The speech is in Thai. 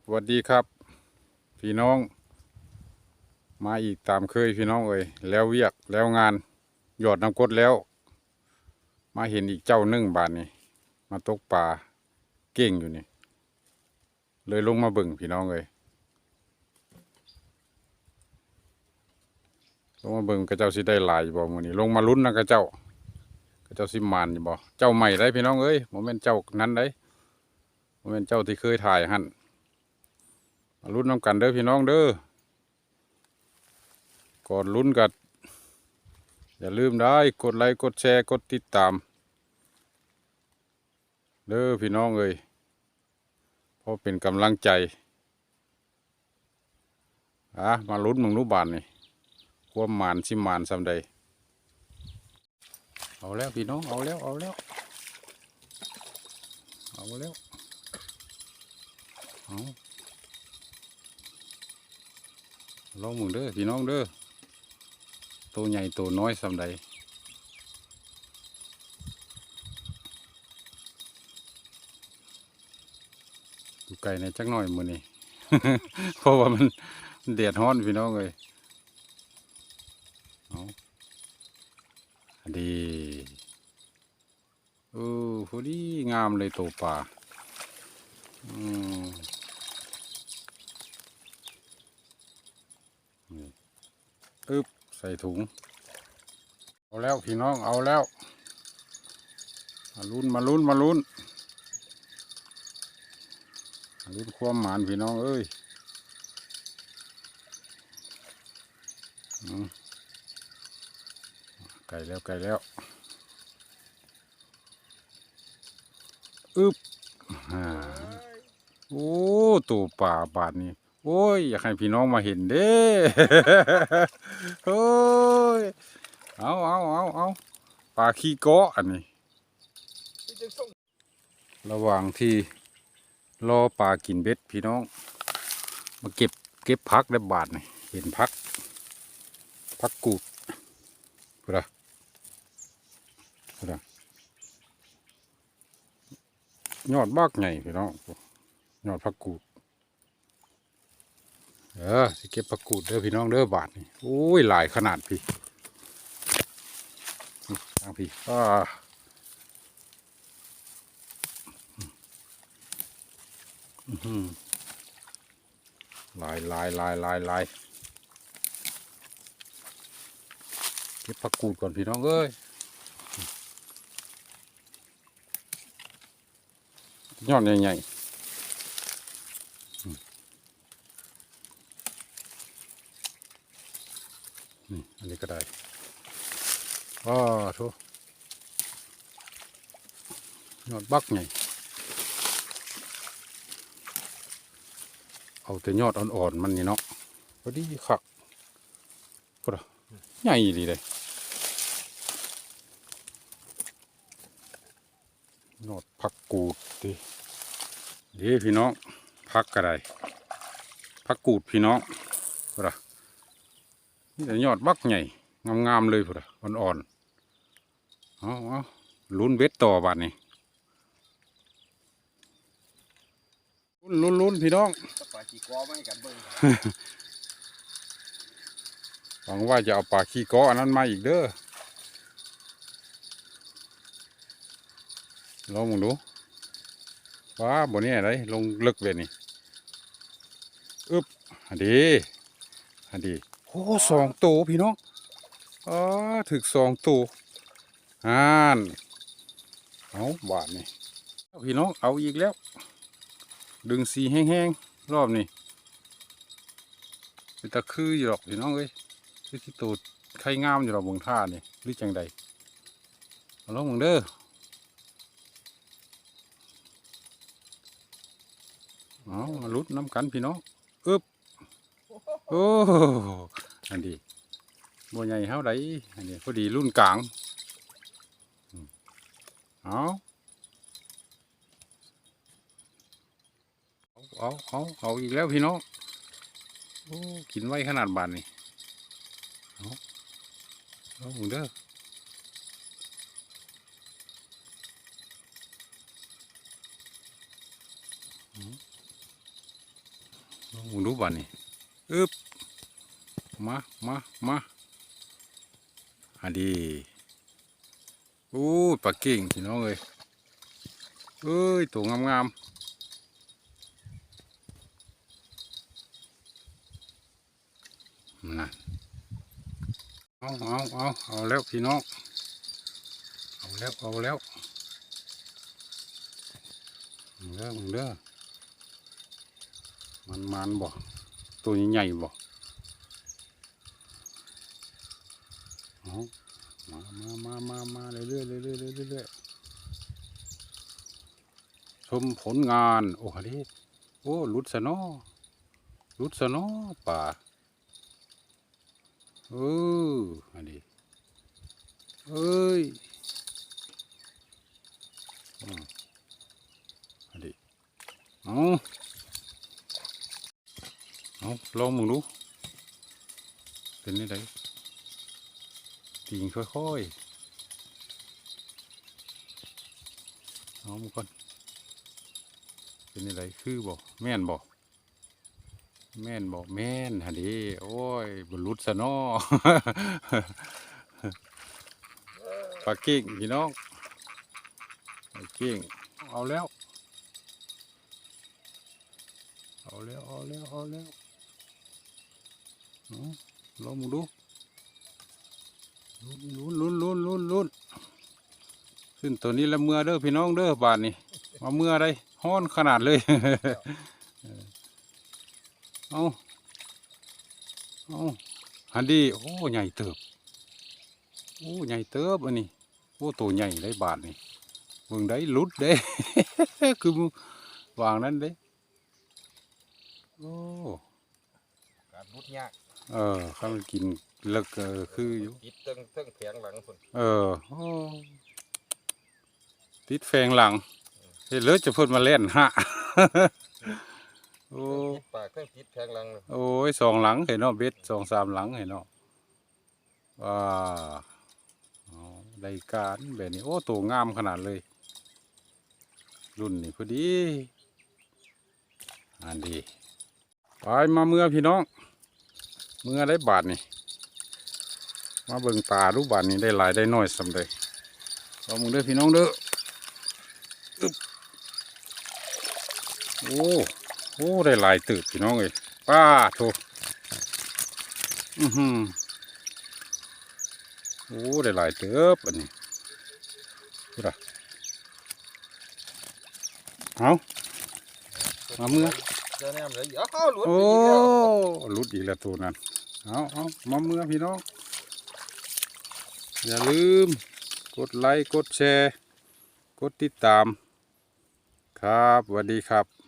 ครับสวัสดีครับ พี่น้อง มาอีกตามเคยพี่น้องเอ้ยแล้วเวียกแล้วงานหยอดน้ำกดแล้ว มาเห็นอีกเจ้านึ่งบาทนี่มาตกปลาเก่งอยู่นี่ เลยลงมาบิ่งพี่น้องเอ้ยลงมาบิ่งกระเจ้าสิได้หลายอยู่บ่มือนี้ลงมาลุ้นนะกระเจ้ากระเจ้าสิมานอยู่บ่เจ้าใหม่ได้พี่น้องเอ้ยบ่แม่นเจ้านั้นได้บ่แม่นเจ้าที่เคยถ่ายหั่น มาลุ้นน้ำกันเด้อพี่น้องเด้อก่อนลุ้นกันอย่าลืมได้กดไลค์กดแชร์กดติดตาม เด้อพี่น้องเอ้ยเพราะเป็นกำลังใจอะมาลุ้นมึงนุบานนี่ความหมานสิหมานสำใดเอาแล้วพี่น้องเอาแล้วเอาแล้วเอาแล้วเอา ลองมึงเด้อพี่น้องเด้อตัวใหญ่ตัวน้อยสำใดอยู่ไกลในจักหน่อยมือนี่เพราะว่ามันมันแดดฮ้อนพี่น้องเลยเอาอันดีเออพอดีงามเลยตัวป่าอืม อึบใส่ถุง เอาแล้วพี่น้องเอาแล้ว มาลุ้นมาลุ้นมาลุ้นมาลุ้นความหมานพี่น้องเอ้ยไก่แล้วไก่แล้วอึบอ่าโอ้ตัวป่าบาดนี้ โอ้ย อยากให้พี่น้องมาเห็นเด้โอ้ย เอาเอาเอาเอาปลาขี้เกาะอันนี้ ระหว่างที่รอปลากินเบ็ดพี่น้อง มาเก็บเก็บพักได้บาทนี่เห็นพัก พักกูดเพื่อเพื่อยอดบักใหญ่พี่น้องยอดพักกูด เออสิเก็บผักกูดเด้อพี่น้องเด้อบาทนี่โอ้ยหลายขนาดพี่นี่ทางพี่อ่าอื้อหลายหลายหลายหลายหลายเก็บผักกูดก่อนพี่น้องเอ้ยยอดใหญ่ๆ นี่อันนี้ ก็ได้อ้าทุยอดบักไงเอาแต่ยอดอ่อนๆมันนี่เนาะพอดีคักก็ได้ใหญ่ดีเลยยอดผักกูดดิเด้พี่น้องผักก็ได้ผักกูดพี่น้องก็ได้ นี่แต่ยอดบักใหญ่งามๆเลยพุ่นอ่อนๆเอาเอาลุ้นเบ็ดต่อบาดนี้ลุ้นลุ้นๆพี่น้องปลาจีกอไม่กันเบิ่งหวังว่าจะเอาปลาขี้ก้ออันนั้นมาอีกเด้อลองมึงดูว้าบนนี้อะไรลงลึกเลยนี่อึบอันดีอันดี โอ้สองตัวพี่น้องอ๋อถึกสองตัวอ่านเอาบาทนี่พี่น้องเอาอีกแล้ว ดึงสีแห้งๆรอบนี้เป็นตะคืออยู่หรอกพี่น้องเอ้ยที่ตูดไข่งามอยู่เราบงท่านี่หรือจังใดเอาลองมึงเด้อเอามาลุดน้ำกันพี่น้องอึบ โอ้อันดีบัวใหญ่เท่าไรอันนี้พอดีรุ่นกลางอืมเอาเอาเอาเอาเอาอีกแล้วพี่น้องโอ้กินไว้ขนาดบานนี่เอาหมูเด้อมึงดูบ้านนี่ อึบมามามาอันดีอู้ปลาเก่งพี่น้องเอ้ยเอ้ยตัวงามๆนั่นเอาเอาเอาเอาแล้วพี่น้อง เอาแล้วเอาแล้วเอาแล้วมึงเด้อมันมันบ่ ตัวใหญ่บ่เอามามามามามาเรื่อยเรื่อยเรื่อยเรื่อยชมผลงาน โอ้ฮะดิโอ้ลุดซะเนาะหลุดซะเนาะป่าเอออันนี้เอ้ยอันนี้เอา เอาลองมึงดู เป็นนี่ไดติงค่อยๆเอามึงก่อน เป็นนี่ไดคือบ่แม่นบ่แม่นบ่แม่นฮะดิโอ้ยบรุษซะเนาะปลากิ้งพี่น้องปลากิ้งเอาแล้ว เอาแล้ว เอาแล้ว เอาแล้ว ลองมึงดูลุ้นลุ้นลุ้นลุ้นลุ้นขึ้นตัวนี้ละเมื่อเด้อพี่น้องเด้อบาทนี่มาเมื่อได้ห้อนขนาดเลย เอาเอาฮันดีโอ้ใหญ่เติบโอ้ใหญ่เติบอันนี้โอ้ตัวใหญ่ได้บาทนี่เบิ่งได้หลุดเด้คือมึงวางนั้นเด้โอ้การรุดยาก เออข้ามันกินเลิกเออคืออยู่ติดเติ้งเติ้งแผงหลังพุ่นเออโอ้ติดแฟงหลังเฮ้ยเลิศจะเพิ่นมาเล่นฮะโอ้ติดปากเติ้งติดแผงหลังเลยโอ้ยสองหลังเห็นเนาะเบ็ดสองสามหลังเห็นเนาะว้าอ๋อได้การแบบนี้โอ้ตัวงามขนาดเลย รุ่นนี้พอดีอันดีไปมาเมื่อพี่น้อง เมื่อได้บาทนี่มาเบิ่งตาดูบาทนี้ได้หลายได้น้อยสำเร็จเอามึงเด้อพี่น้องเด้ออึ๊บโอ้โอ้ได้หลายตืบพี่น้องเอ้ยป้าโถอือหือโอ้ได้หลายเติบอันนี้พูดอะเอามาเมื่อ เจอแนมเลยอ้าวหลุดโอ้อีกแล้วหลุดอีกแล้วตัวนั้นเอาเอามาเมื่อพี่น้อง อย่าลืม กดไลค์ กดแชร์ กดติดตาม ครับสวัสดีครับ